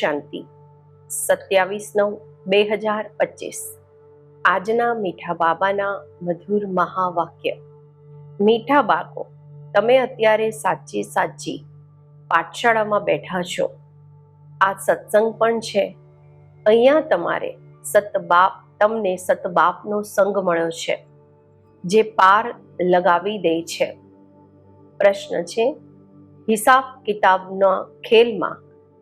શાંતિ. સત્યાવીસ નવ, બે હજાર પચીસ. આજના મીઠા બાબાના મધુર મહાવાક્ય. મીઠા બાકો તમે અત્યારે સાચી સાચી પાઠશાળામાં બેઠા છો. આ સત્સંગ પણ છે. અહીંયા તમારે સતબાપ, તમને સતબાપનો સંગ મળ્યો છે, જે પાર લગાવી દે છે. પ્રશ્ન છે હિસાબ કિતાબના ખેલમાં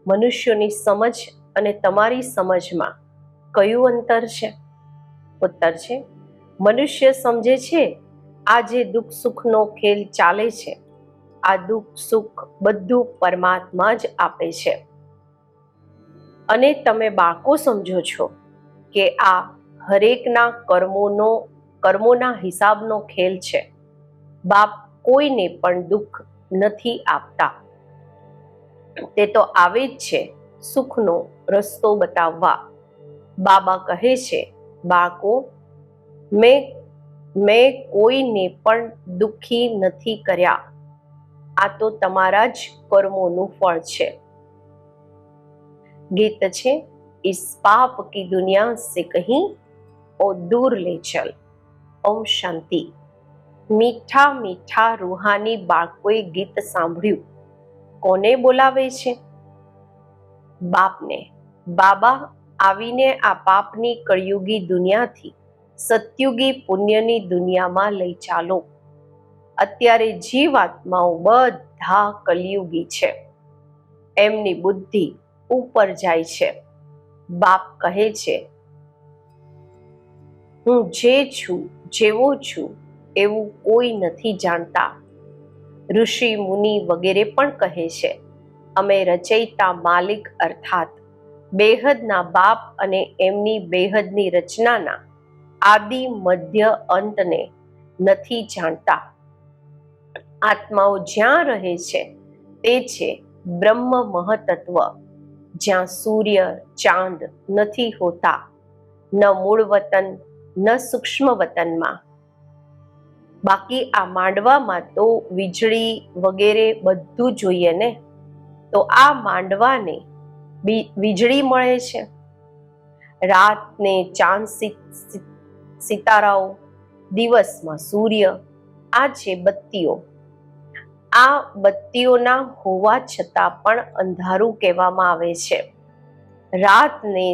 મનુષ્યોની સમજ અને તમારી સમજમાં કયું અંતર છે? ઉત્તર છે, મનુષ્ય સમજે છે, આ જે દુઃખ સુખનો ખેલ ચાલે છે, આ દુઃખ સુખ બધું પરમાત્મા જ આપે છે. અને તમે બાળકો સમજો છો કે આ હરેકના કર્મોનો, કર્મોના હિસાબનો ખેલ છે. બાપ કોઈને પણ દુઃખ નથી આપતા. તે તો આવે જ છે સુખનો રસ્તો બતાવવા બાબા કહે છે બાળકો મેં મેં કોઈને પણ દુઃખી નથી કર્યા આ તો તમારા જ કર્મોનું ફળ છે ગીત છે इस पाप की दुनिया से कहीं और दूर ले चल ઓમ શાંતિ મીઠા મીઠા રૂહાની બાળકોએ ગીત સાંભળ્યું કોને બોલાવે છે? બાપને. બાબા આવીને આ પાપની કળયુગી દુનિયાથી સત્યુગી પુણ્યની દુનિયામાં લઈ ચાલો. અત્યારે જીવાત્માઓ બધા કલયુગી છે. એમની બુદ્ધિ ઉપર જાય છે. બાપ કહે છે, હું જે છું, જેવો છું, એવું કોઈ નથી જાણતા. ઋષિ મુનિ વગેરે પણ કહે છે, અમે રચયિતા માલિક અર્થાત બેહદના બાપ અને એમની બેહદની રચનાના આદિ મધ્ય અંતને નથી જાણતા. આત્માઓ જ્યાં રહે છે તે છે બ્રહ્મ મહતત્વ, જ્યાં સૂર્ય, ચાંદ નથી હોતા. ન મૂળ વતન, ન સૂક્ષ્મ વતનમાં બાકી આ માંડવામાં તો વીજળી વગેરે બધું જોઈએ ને? તો આ માંડવાને વીજળી મળે છે? રાતને ચાંદ સિતારાઓ, દિવસમાં સૂર્ય, આ છે બત્તીઓ, આ બત્તીઓના હોવા છતાં પણ અંધારું કહેવામાં આવે છે. રાતને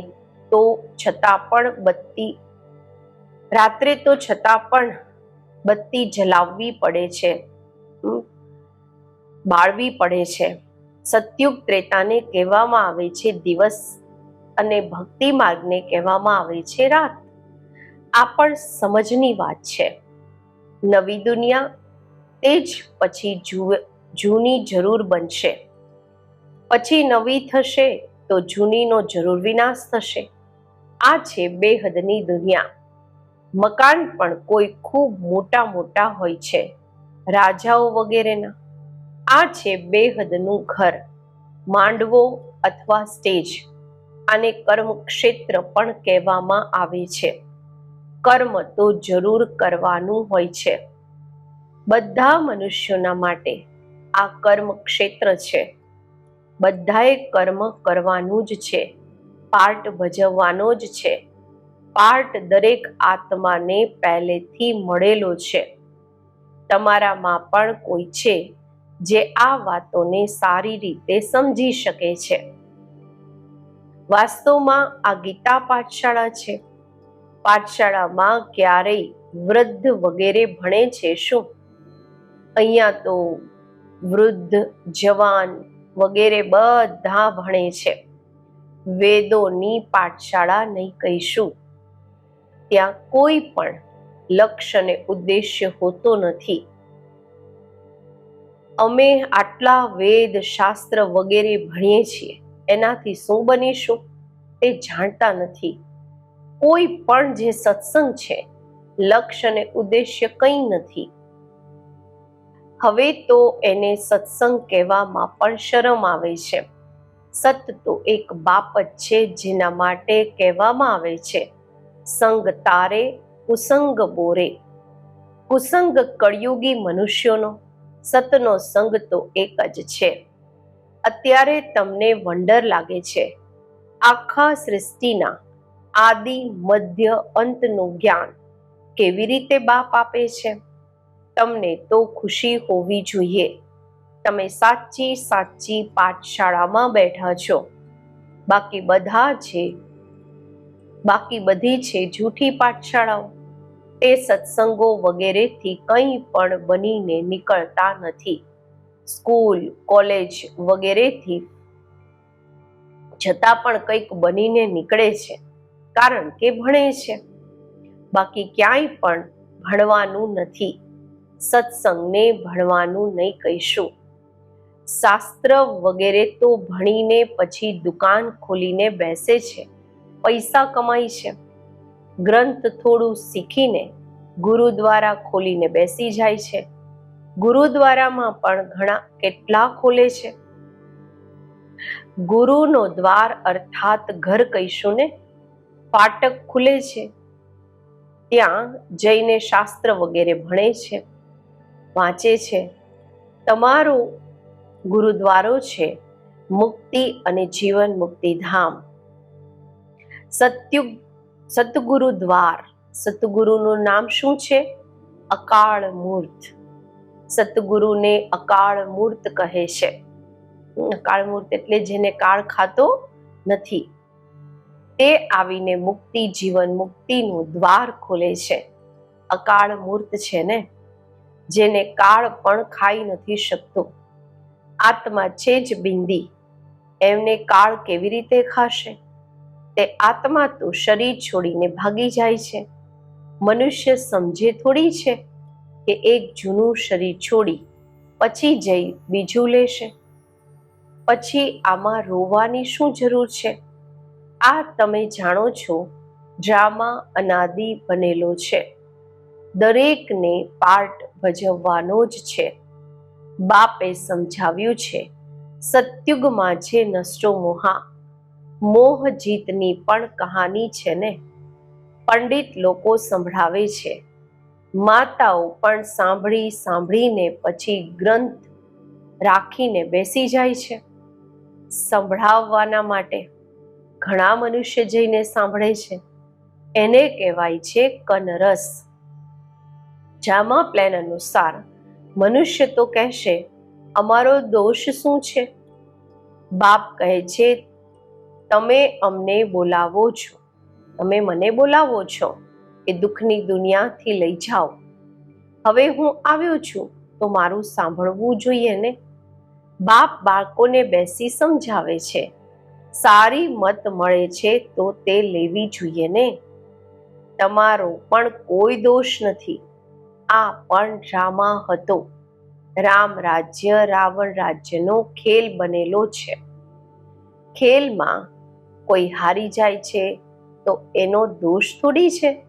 તો છતાં પણ બત્તી, રાત્રે તો છતાં પણ બત્તી જલાવવી પડે છે. બાળવી પડે છે. સત્યુગ ત્રેતાને કહેવામાં આવે છે દિવસ અને ભક્તિ માર્ગને કહેવામાં આવે છે રાત. આ પણ સમજની વાત છે. નવી દુનિયા તે જ પછી જૂની જરૂર બનશે. પછી નવી થશે તો જૂનીનો જરૂર વિનાશ થશે. આ છે બેહદની દુનિયા. મકાન પણ કોઈ ખૂબ મોટા મોટા હોય છે. રાજાઓ વગેરેના. આ છે બેહદનું ઘર. માંડવો અથવા સ્ટેજ. આને કર્મ ક્ષેત્ર પણ કહેવામાં આવે છે. કર્મ તો જરૂર કરવાનું હોય છે. બધા મનુષ્યોના માટે આ કર્મ ક્ષેત્ર છે. બધાએ કર્મ કરવાનું જ છે. પાર્ટ ભજવવાનો જ છે. પાર્ટ દરેક આત્માને પહેલેથી મળેલો છે. તમારામાં પણ કોઈ છે જે આ વાતોને સારી રીતે સમજી શકે છે. વાસ્તવમાં આ ગીતા પાઠશાળા છે. પાઠશાળામાં ક્યારેય વૃદ્ધ વગેરે ભણે છે શું? અહીંયા તો વૃદ્ધ, જવાન વગેરે બધા ભણે છે. વેદોની પાઠશાળા નહીં કહીશું. ત્યાં કોઈ પણ લક્ષ્ય અને ઉદ્દેશ્ય હોતો નથી. અમે આટલા વેદ શાસ્ત્ર વગેરે ભણીએ છીએ. એનાથી શું બનીશું? તે જાણતા નથી. કોઈ પણ જે સત્સંગ છે, લક્ષ્ય અને ઉદ્દેશ્ય કંઈ નથી. હવે તો એને સત્સંગ કહેવામાં પણ શરમ આવે છે. સત તો એક બાપ જ છે જેના માટે કહેવામાં આવે છે. સંગ તારે, કુસંગ બોરે. કુસંગ કળયુગી મનુષ્યોનો, સતનો સંગ તો એક જ છે. અત્યારે તમને વંડર લાગે છે. આખા સૃષ્ટિના આદિ, મધ્ય, અંતનું જ્ઞાન કેવી રીતે બાપ આપે છે? તમને તો ખુશી હોવી જોઈએ. તમે સાચી સાચી પાઠશાળામાં બેઠા છો. બાકી બધા છે બાકી બધી છે જૂઠી પાઠશાળાઓ. તે સત્સંગો વગેરેથી કંઈ પણ બનીને નીકળતા નથી. સ્કૂલ, કોલેજ વગેરેથી જતા પણ કંઈક બનીને નીકળે છે, કારણ કે ભણે છે. બાકી ક્યાંય પણ ભણવાનું નથી. સત્સંગને ભણવાનું નહીં કહીશું. શાસ્ત્ર વગેરે તો ભણીને પછી દુકાન ખોલીને બેસે છે. પૈસા કમાય છે. ગ્રંથ થોડું શીખીને ગુરુદ્વારા ખોલીને બેસી જાય છે. ગુરુદ્વારામાં પણ ઘણા કેટલા ખોલે છે. ગુરુનો દ્વાર અર્થાત ઘર કહીશું ને, ફાટક ખુલે છે. ત્યાં જઈને શાસ્ત્ર વગેરે ભણે છે, વાંચે છે. તમારો ગુરુદ્વારો છે મુક્તિ અને જીવન મુક્તિ ધામ. સત્યુગ સતગુરુ દ્વાર. સતગુરુનું નામ શું છે? અકાળ મૂર્ત. સતગુરુને અકાળ મૂર્ત કહે છે. અકાળ મૂર્ત એટલે જેને કાળ ખાતો નથી. તે આવીને મુક્તિ જીવન મુક્તિનું દ્વાર ખોલે છે. અકાળ મૂર્ત છે ને? જેને કાળ પણ ખાઈ નથી શકતો. આત્મા છે જ બિંદી. એમને કાળ કેવી રીતે ખાશે? તે આત્મા તો શરીર છોડીને ભાગી જાય છે. મનુષ્ય સમજે થોડી છે કે એક જૂનું શરીર છોડી પછી જઈ બીજું લેશે. પછી આમાં રોવાની શું જરૂર છે? આ તમે જાણો છો, ડ્રામા અનાદિ બનેલો છે. દરેકને પાર્ટ ભજવવાનો જ છે. બાપે સમજાવ્યું છે, સત્યુગમાં છે નષ્ટો મોહા મોહ જીતની પણ કહાની છે ને? પંડિત લોકો સંભળાવે છે. માતાઓ પણ સાંભળી સાંભળીને પછી ગ્રંથ રાખીને બેસી જાય છે. સંભળાવવાના માટે ઘણા મનુષ્ય જઈને સાંભળે છે. એને કહેવાય છે કનરસ. જામા પ્લેન અનુસાર મનુષ્ય તો કહેશે, અમારો દોષ શું છે? બાપ કહે છે તમે અમને બોલાવો છો. તમે મને બોલાવો છો. એ દુઃખની દુનિયાથી લઈ જાઓ. હવે હું આવ્યો છું તો મારું સાંભળવું જોઈએ ને? બાપ બાળકોને બેસી સમજાવે છે. સારી મત મળે છે તો તે લેવી જોઈએ ને? તમારો પણ કોઈ દોષ નથી. આ પણ ડ્રામા હતો. રામ રાજ્ય રાવણ રાજ્યનો ખેલ બનેલો છે. ખેલમાં કોઈ હારી જાય છે, તો એનો દોષ થોડી છે.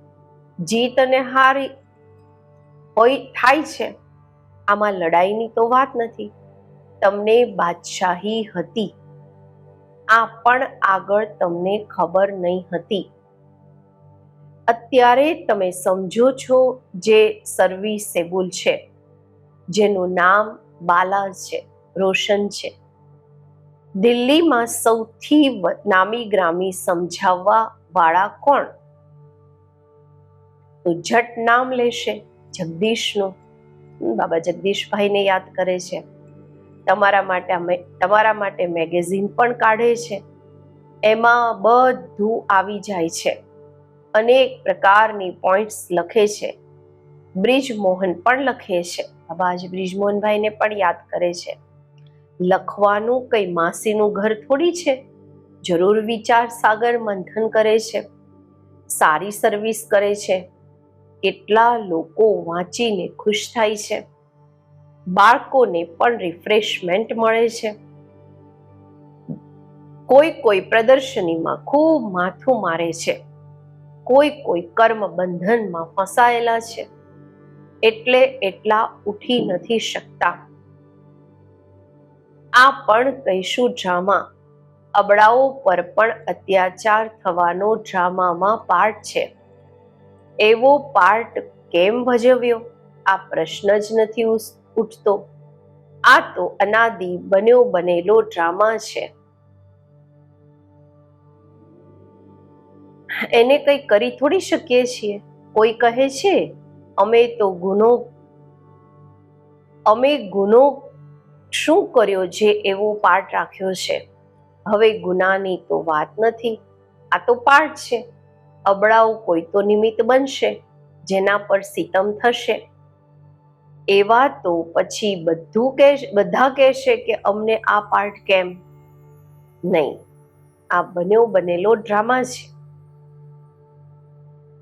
જીત અને હારી હોય થાય છે. આમાં લડાઈની તો વાત નથી. તમને બાદશાહી હતી. આ પણ આગળ તમને ખબર નહીં હતી. અત્યારે તમે સમજો છો જે સર્વિસેબલ છે, જેનું નામ બાલા છે, રોશન છે. દિલ્હીમાં સૌથી નામી ગ્રામી સમજાવવા વાળા કોણ? તો જટ નામ લેશે જગદીશનું. બાબા જગદીશભાઈને યાદ કરે છે. તમારા માટે અમે તમારા માટે મેગેઝિન પણ કાઢે છે. એમાં બધું આવી જાય છે. અનેક પ્રકારની પોઈન્ટ્સ લખે છે. બ્રિજ મોહન પણ લખે છે. બાબા આજે બ્રિજમોહનભાઈને પણ યાદ કરે છે. લખવાનું કઈ માસીનું ઘર થોડી છે? જરૂર વિચાર સાગર મંથન કરે છે. સારી સર્વિસ કરે છે. કેટલા લોકો વાંચીને ખુશ થાય છે. બાળકોને પણ રિફ્રેશમેન્ટ મળે છે. કોઈ કોઈ પ્રદર્શનીમાં ખૂબ માથું મારે છે. કોઈ કોઈ કર્મ બંધનમાં ફસાયેલા છે. એટલે એટલા ઉઠી નથી શકતા. આ પણ કહીશું ડ્રામા અબડાઓ પર પણ અત્યાચાર થવાનો ડ્રામામાં પાર્ટ છે. એવો પાર્ટ કેમ ભજવ્યો? આ પ્રશ્ન જ નથી ઉઠતો. આ તો અનાદિ બન્યો બનેલો ડ્રામા છે. એને કંઈ કરી થોડી શકીએ છીએ? કોઈ કહે છે, અમે તો ગુનો, અમે ગુનો શું કર્યો જે એવો પાઠ રાખ્યો છે? હવે ગુનાની તો વાત નથી. આ તો પાઠ છે. અબળાઓ કોઈ તો નિમિત્ત બનશે, જેના પર સીતમ થશે. એવા તો પછી બધું કે બધા કહેશે કે અમને આ પાર્ટ કેમ? નહીં, આ બન્યો બનેલો ડ્રામા છે.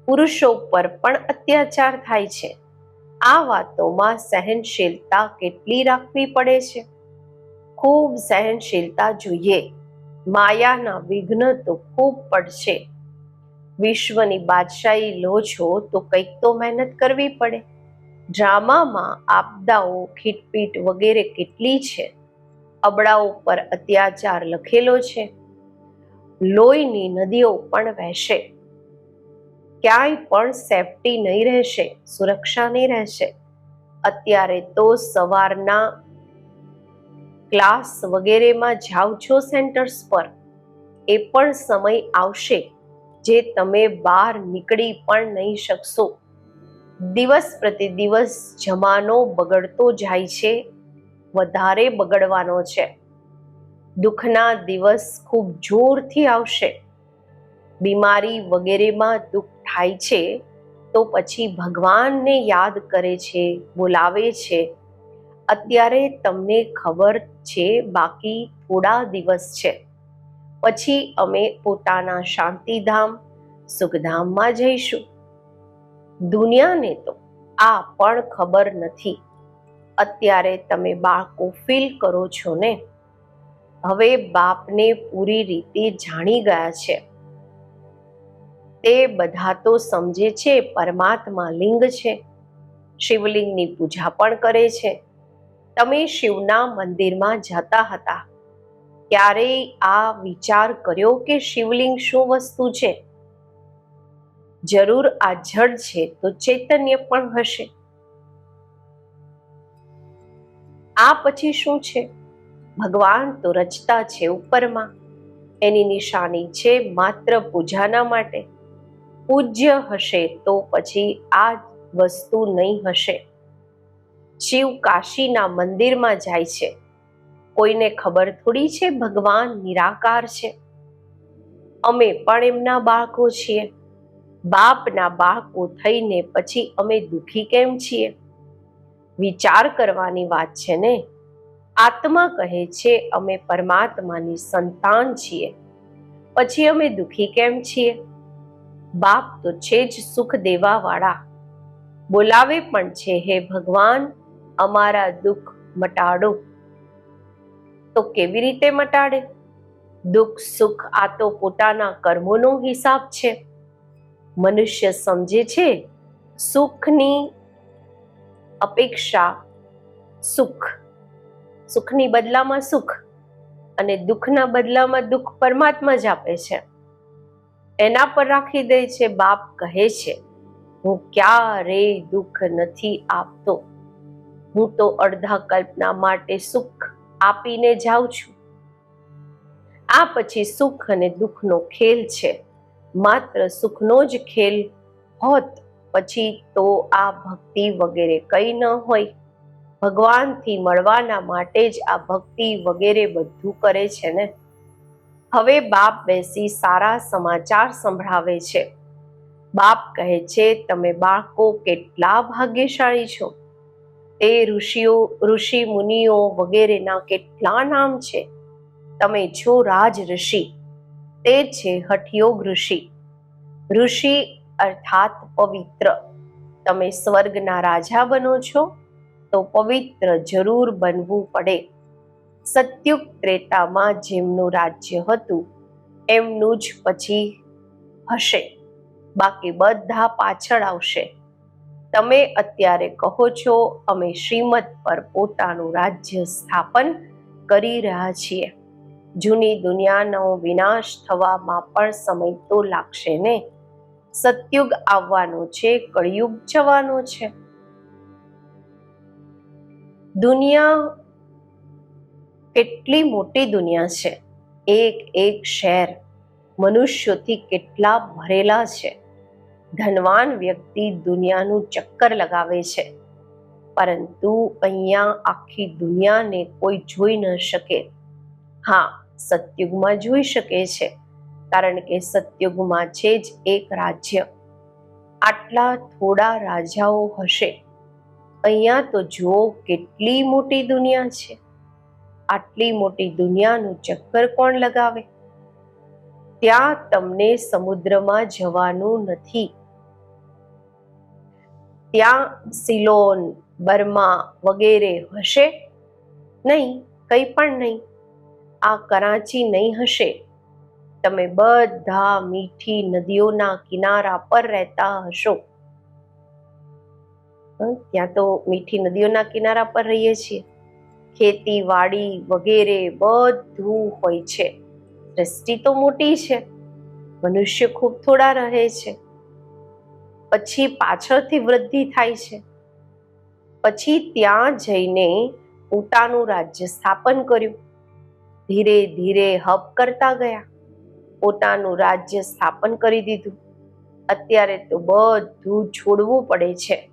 પુરુષો પર પણ અત્યાચાર થાય છે. આ વાતોમાં સહનશીલતા કેટલી રાખવી પડે છે? ખૂબ સહનશીલતા જોઈએ. માયાના વિઘ્ન તો ખૂબ પડશે. વિશ્વની બાદશાહી લો છો તો કંઈક તો મહેનત કરવી પડે. ડ્રામામાં આપદાઓ, ખીટપીટ વગેરે કેટલી છે? અબડાઓ પર અત્યાચાર લખેલો છે. લોહીની નદીઓ પણ વહેશે. ક્યાંય પણ સેફટી નહીં રહેશે સુરક્ષા નહીં રહેશે. અત્યારે તો સવારના ક્લાસ વગેરેમાં જાઓ છો સેન્ટર્સ પર. એ પણ સમય આવશે જે તમે બહાર નીકળી પણ નહીં શકશો. દિવસ પ્રતિ દિવસ જમાનો બગડતો જાય છે, વધારે બગડવાનો છે. દુઃખના દિવસ ખૂબ જોરથી આવશે. બીમારી વગેરેમાં દુઃખ થાય છે, તો પછી ભગવાનને યાદ કરે છે, બોલાવે છે. અત્યારે તમને ખબર છે, બાકી થોડા દિવસ છે. પછી અમે પોતાના શાંતિધામ, સુખધામમાં જઈશું. દુનિયાને તો આ પણ ખબર નથી. અત્યારે તમે બાળકો ફીલ કરો છો ને? હવે બાપને પૂરી રીતે જાણી ગયા છે. તે બધા તો સમજે છે, પરમાત્મા લિંગ છે. શિવલિંગની પૂજા પણ કરે છે. તમે શિવના મંદિરમાં જતા હતા. ક્યારેય આ વિચાર કર્યો કે શિવલિંગ શું વસ્તુ છે? જરૂર આ જડ છે તો ચૈતન્ય પણ હશે. આ પછી શું છે? ભગવાન તો રચતા છે ઉપરમાં. એની નિશાની છે માત્ર પૂજાના માટે. પૂજ્ય હશે તો પછી આ વસ્તુ નહીં હશે. શિવ કાશીના મંદિરમાં જાય છે. કોઈને ખબર થોડી છે ભગવાન નિરાકાર છે? અમે પણ એમના બાળકો છીએ. બાપના બાળકો થઈને પછી અમે દુખી કેમ છીએ? વિચાર કરવાની વાત છે ને? આત્મા કહે છે અમે પરમાત્માની સંતાન છીએ. પછી અમે દુખી કેમ છીએ? બાપ તો છે જ સુખ દેવા વાળા બોલાવે પણ છે, હે ભગવાન, અમારા દુઃખ મટાડો. તો કેવી રીતે મટાડે? દુઃખ સુખ આ તો પોતાના કર્મોનો હિસાબ છે. મનુષ્ય સમજે છે, સુખની અપેક્ષા સુખ. સુખની બદલામાં સુખ અને દુઃખના બદલામાં દુઃખ પરમાત્મા જ આપે છે. એના પર રાખી દે છે, બાપ કહે છે, હું ક્યારેય દુઃખ નથી આપતો. હું તો અડધા કલ્પના માટે સુખ આપીને જાઉં છું. આ પછી સુખ અને દુઃખનો ખેલ છે. માત્ર સુખનો જ ખેલ હોત, પછી તો આ ભક્તિ વગેરે કંઈ ન હોય. ભગવાનથી મળવાના માટે જ આ ભક્તિ વગેરે બધું કરે છે ને? હવે બાપ બેસી સારા સમાચાર સંભળાવે છે. બાપ કહે છે, તમે બાળકો કેટલા ભાગ્યશાળી છો. તે ઋષિઓ, ઋષિ મુનિઓ વગેરેના કેટલા નામ છે. તમે છો રાજ ઋષિ, તે છે હઠયોગ ઋષિ. ઋષિ અર્થાત પવિત્ર. તમે સ્વર્ગના રાજા બનો છો, તો પવિત્ર જરૂર બનવું પડે. સત્યુગ ત્રેતામાં જેમનું રાજ્ય હતું, એમનું જ પછી હશે. બાકી બધા પાછળ આવશે. તમે અત્યારે કહો છો, અમે શ્રીમદ પર પોતાનું રાજ્ય સ્થાપન કરી રહ્યા છીએ. જૂની દુનિયાનો વિનાશ થવામાં પણ સમય તો લાગશે ને? સત્યુગ આવવાનો છે, કળિયુગ જવાનો છે. દુનિયા કેટલી મોટી દુનિયા છે. એક એક શહેર મનુષ્યોથી કેટલા ભરેલા છે. ધનવાન વ્યક્તિ દુનિયાનું ચક્કર લગાવે છે. પરંતુ અહીંયા આખી દુનિયાને કોઈ જોઈ ન શકે. હા, સતયુગમાં જોઈ શકે છે. કારણ કે સતયુગમાં છે જ એક રાજ્ય. આટલા થોડા રાજાઓ હશે. અહીંયા તો જુઓ કેટલી મોટી દુનિયા છે. આટલી મોટી દુનિયાનું ચક્કર કોણ લગાવે? ત્યાં તમને સમુદ્રમાં જવાનું નથી. ત્યાં સિલોન, બર્મા વગેરે હશે? નહીં, કંઈ પણ નહીં. આ કરાચી નહીં હશે. તમે બધા મીઠી નદીઓના કિનારા પર રહેતા હશો. ત્યાં તો મીઠી નદીઓના કિનારા પર રહીએ છીએ. ખેતીવાડી વગેરે બધું હોય છે. દ્રષ્ટિ તો મોટી છે. મનુષ્ય ખૂબ થોડા રહે છે. પછી પાછળથી વૃદ્ધિ થાય છે. પછી ત્યાં જઈને પોતાનું રાજ્ય સ્થાપન કર્યું. ધીરે ધીરે હબ કરતા ગયા. પોતાનું રાજ્ય સ્થાપન કરી દીધું. અત્યારે તો બધું છોડવું પડે છે.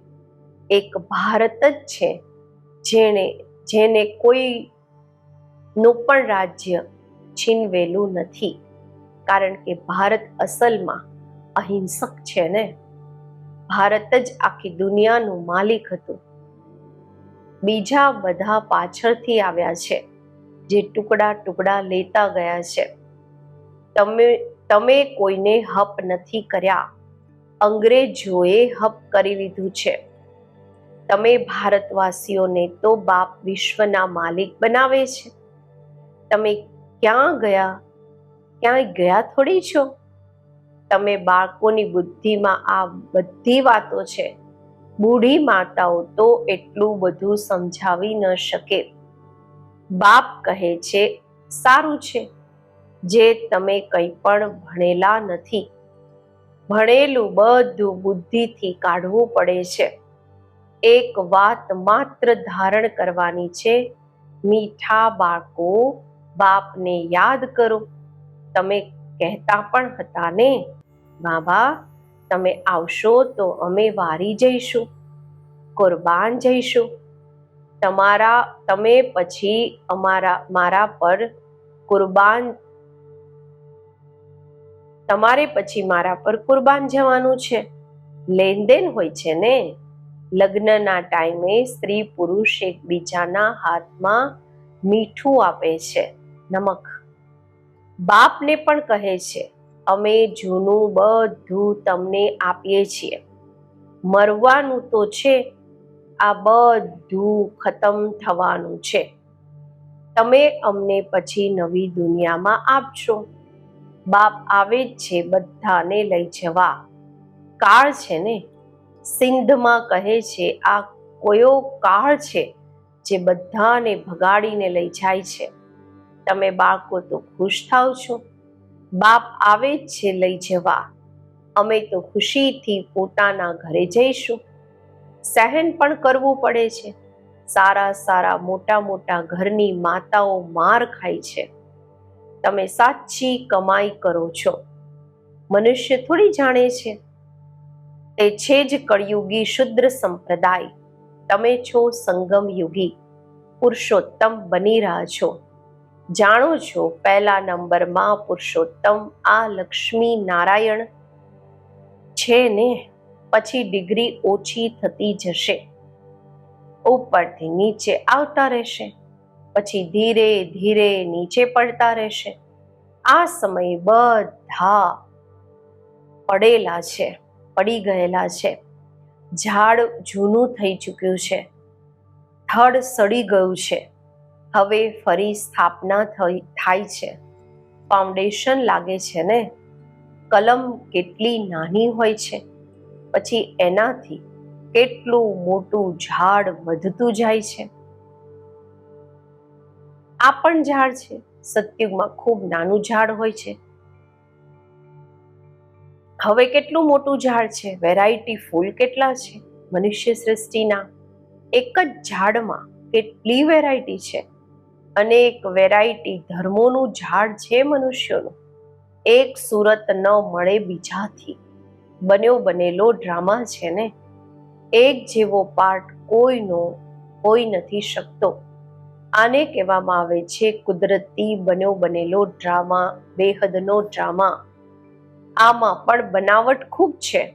એક ભારત જ છે જેણે જેને કોઈ નું પણ રાજ્ય છીનવેલું નથી. કારણ કે ભારત અસલમાં અહિંસક છે ને? ભારત જ આખી દુનિયાનું માલિક હતું. બીજા બધા પાછળથી આવ્યા છે, જે ટુકડા ટુકડા લેતા ગયા છે. તમે તમે કોઈને હપ નથી કર્યા. અંગ્રેજોએ હપ કરી લીધું છે. તમે ભારતવાસીઓને તો બાપ વિશ્વના માલિક બનાવે છે. તમે ક્યાં ગયા? ક્યાંય ગયા થોડી છો? તમે બાળકોની બુદ્ધિમાં આ બધી વાતો છે. બૂઢી માતાઓ તો એટલું બધું સમજાવી ન શકે. બાપ કહે છે, સારું છે. જે તમે કંઈ પણ ભણેલા નથી. ભણેલું બધું બુદ્ધિથી કાઢવું પડે છે. એક વાત માત્ર ધારણ કરવાની છે, મીઠા બાળકો, બાપને યાદ કરો. તમે કહેતા પણ હતા ને, બાબા, તમે આવશો તો અમે વારી જઈશું, કુરબાન જઈશું. તમારા, તમે પછી અમારા, મારા પર કુરબાન, તમારે પછી મારા પર કુરબાન જવાનું છે. લેનદેન હોય છે ને. લગ્નના ટાઈમે સ્ત્રી પુરુષ એકબીજાના હાથમાં મીઠું આપે છે. નમક. બાપને પણ કહે છે, અમે જૂનું બધું તમને આપીએ છીએ. મરવાનું તો છે, આ બધું ખતમ થવાનું છે. તમે અમને પછી નવી દુનિયામાં આપશો બાપ આવે જ છે બધાને લઈ જવા. કાળ છે ને? સિંધમાં કહે છે, આ કયો કાળ છે જે બધાને ભગાડીને લઈ જાય છે? તમે બાળકો તો ખુશ થાવ છો. બાપ આવે જ છે લઈ જવા. અમે તો ખુશીથી પોતાના ઘરે જઈશું. સહેન પણ કરવું પડે છે. સારા સારા મોટા મોટા ઘરની માતાઓ માર ખાય છે. તમે સાચી કમાઈ કરો છો. મનુષ્ય થોડી જાણે છે. તે છે જ કળયુગી શુદ્ર સંપ્રદાય. તમે છો સંગમ યુગી. પુરુષોત્તમ બની રહ્યા છો. જાણો છો પહેલા નંબરમાં પુરુષોત્તમ આ લક્ષ્મી નારાયણ છે ને? પછી ડિગ્રી ઓછી થતી જશે. ઉપરથી નીચે આવતા રહેશે. પછી ધીરે ધીરે નીચે પડતા રહેશે. આ સમયે બધા પડેલા છે. પડી ગયેલા છે. ઝાડ જૂનું થઈ ચૂક્યું છે. થડ સડી ગયું છે. હવે ફરી સ્થાપના થઈ, થાય છે. ફાઉન્ડેશન લાગે છે ને? કલમ કેટલી નાની હોય છે. પછી એનાથી કેટલું મોટું ઝાડ વધતું જાય છે. આ પણ ઝાડ છે. સત્યુગમાં ખૂબ નાનું ઝાડ હોય છે. હવે કેટલું મોટું ઝાડ છે? વેરાયટી ફૂલ કેટલા છે? મનુષ્ય સૃષ્ટિના એક જ ઝાડમાં કેટલી વેરાયટી છે? અનેક વેરાયટી ધર્મોનું ઝાડ છે મનુષ્યોનું. એક સુરત ન મળે બીજાથી. બન્યો બનેલો ડ્રામા છે ને? એક જેવો પાર્ટ કોઈનો હોઈ નથી શકતો. આને કહેવામાં આવે છે કુદરતી બન્યો બનેલો ડ્રામા, બેહદનો ડ્રામા. આમાં પણ બનાવટ ખૂબ છે.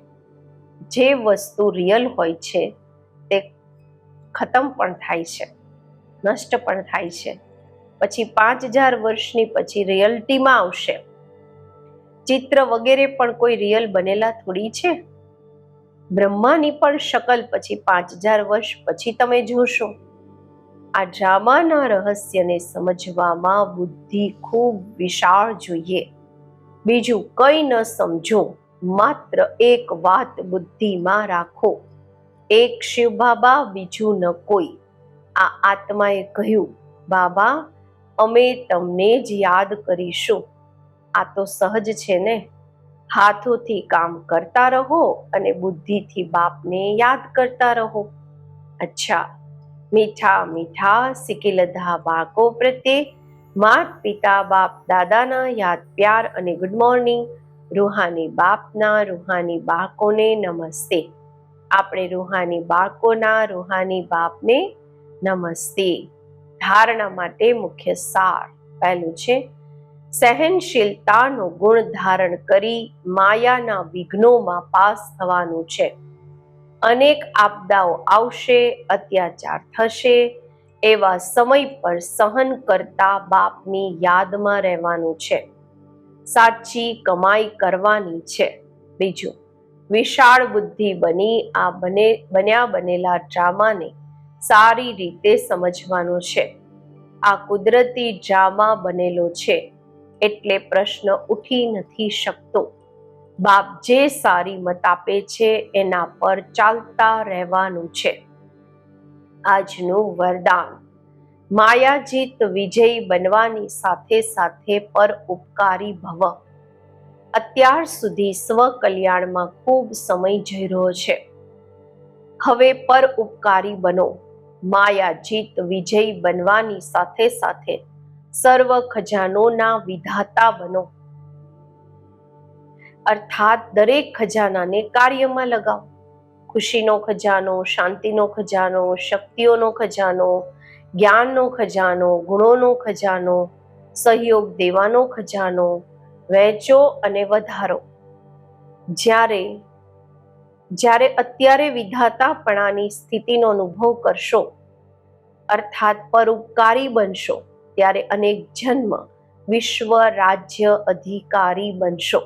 જે વસ્તુ રિયલ હોય છે, તે ખતમ પણ થાય છે, નષ્ટ પણ થાય છે. પછી પાંચ હજાર વર્ષની પછી રિયલિટીમાં આવશે. ચિત્ર વગેરે પણ કોઈ રિયલ બનેલા થોડી છે? બ્રહ્માની પણ શકલ પછી પાંચ હજાર વર્ષ પછી તમે જોશો. આ ડ્રામાના રહસ્યને સમજવામાં બુદ્ધિ ખૂબ વિશાળ જોઈએ. બીજું કંઈ ન સમજો, માત્ર એક વાત બુદ્ધિમાં રાખો. એક શિવ બાબા, બીજું ન કોઈ. આ આત્માએ કહ્યું, બાબા, અમે તમને જ યાદ કરીશું. આ તો સહજ છે ને? હાથોથી કામ કરતા રહો અને બુદ્ધિથી બાપને યાદ કરતા રહો. અચ્છા, મીઠા મીઠા સિકિલધા બાળકો પ્રત્યે માત, પિતા, બાપ, દાદાના યાદ, પ્યાર અને ગુડ મોર્નિંગ રૂહાની બાપના, રૂહાની બાળકોને નમસ્તે. આપણે રૂહાની બાળકોના, રૂહાની બાપને નમસ્તે. ધારણા માટે મુખ્ય સાર પહેલું છે, સહનશીલતાનો ગુણ ધારણ કરી માયાના વિઘ્નોમાં પાસ થવાનું છે. અનેક આપદાઓ આવશે, અત્યાચાર થશે એવા સમય પર સહન કરતા બાપની યાદમાં રહેવાનું છે. સાચી કમાઈ કરવાની છે. બીજું, વિશાળ બુદ્ધિ બની આ બને, બન્યા બનેલા ડ્રામાને સારી રીતે સમજવાનો છે. આ કુદરતી ડ્રામા બનેલો છે એટલે પ્રશ્ન ઉઠી નથી શકતો. બાપ જે સારી મત આપે છે એના પર ચાલતા રહેવાનું છે. આજનું વરદાન. માયાજીત વિજય બનવાની સાથે સાથે પર ઉપકારી ભવ. અત્યાર સુધી સ્વ કલ્યાણમાં ખૂબ સમય જઈ રહ્યો છે. હવે પર ઉપકારી બનો. માયાજીત વિજય બનવાની સાથે સાથે સર્વ ખજાનોના વિધાતા બનો. અર્થાત દરેક ખજાનાને કાર્યમાં લગાવો. ખુશીનો ખજાનો, શાંતિનો ખજાનો, શક્તિઓનો ખજાનો, જ્ઞાનનો ખજાનો, ગુણોનો ખજાનો, સહયોગ દેવાનો ખજાનો, વહેંચો અને વધારો. જ્યારે જ્યારે અત્યારે વિધાતાપણાની સ્થિતિનો અનુભવ કરશો, અર્થાત પરોપકારી બનશો, ત્યારે અનેક જન્મ વિશ્વ રાજ્ય અધિકારી બનશો.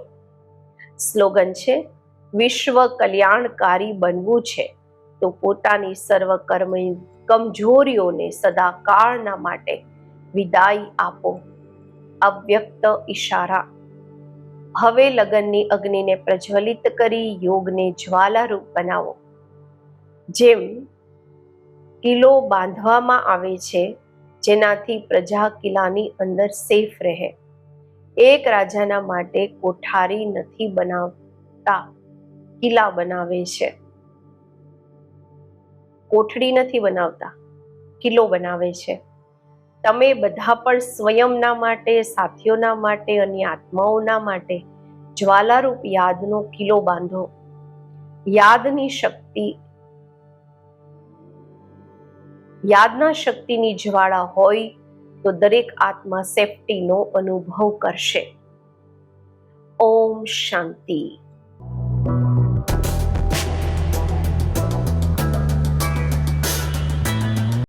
સ્લોગન છે વિશ્વ કલ્યાણકારી બનવું છે. તો પોતાની સર્વ કર્મ કમજોરીઓને સદાકાળના માટે વિદાય આપો. અવ્યક્ત ઈશારા. હવે લગનની અગ્નિને પ્રજ્વલિત કરી યોગને જ્વાલારૂપ બનાવો. જેમ કિલ્લો બાંધવામાં આવે છે, જેનાથી પ્રજા કિલ્લાની અંદર સેફ રહે. એક રાજાના માટે કોઠારી નથી બનાવતા. કિલ્લા બનાવે છે. કોઠડી નથી બનાવતા, કિલ્લો બનાવે છે. તમે બધા પણ સ્વયંના માટે, સાથીઓના માટે અને આત્માઓના માટે જ્વાલારૂપ યાદનો કિલ્લો બાંધો. યાદની શક્તિ, યાદના શક્તિની જ્વાળા હોય તો દરેક આત્મા સેફટીનો અનુભવ કરશે. ઓમ શાંતિ.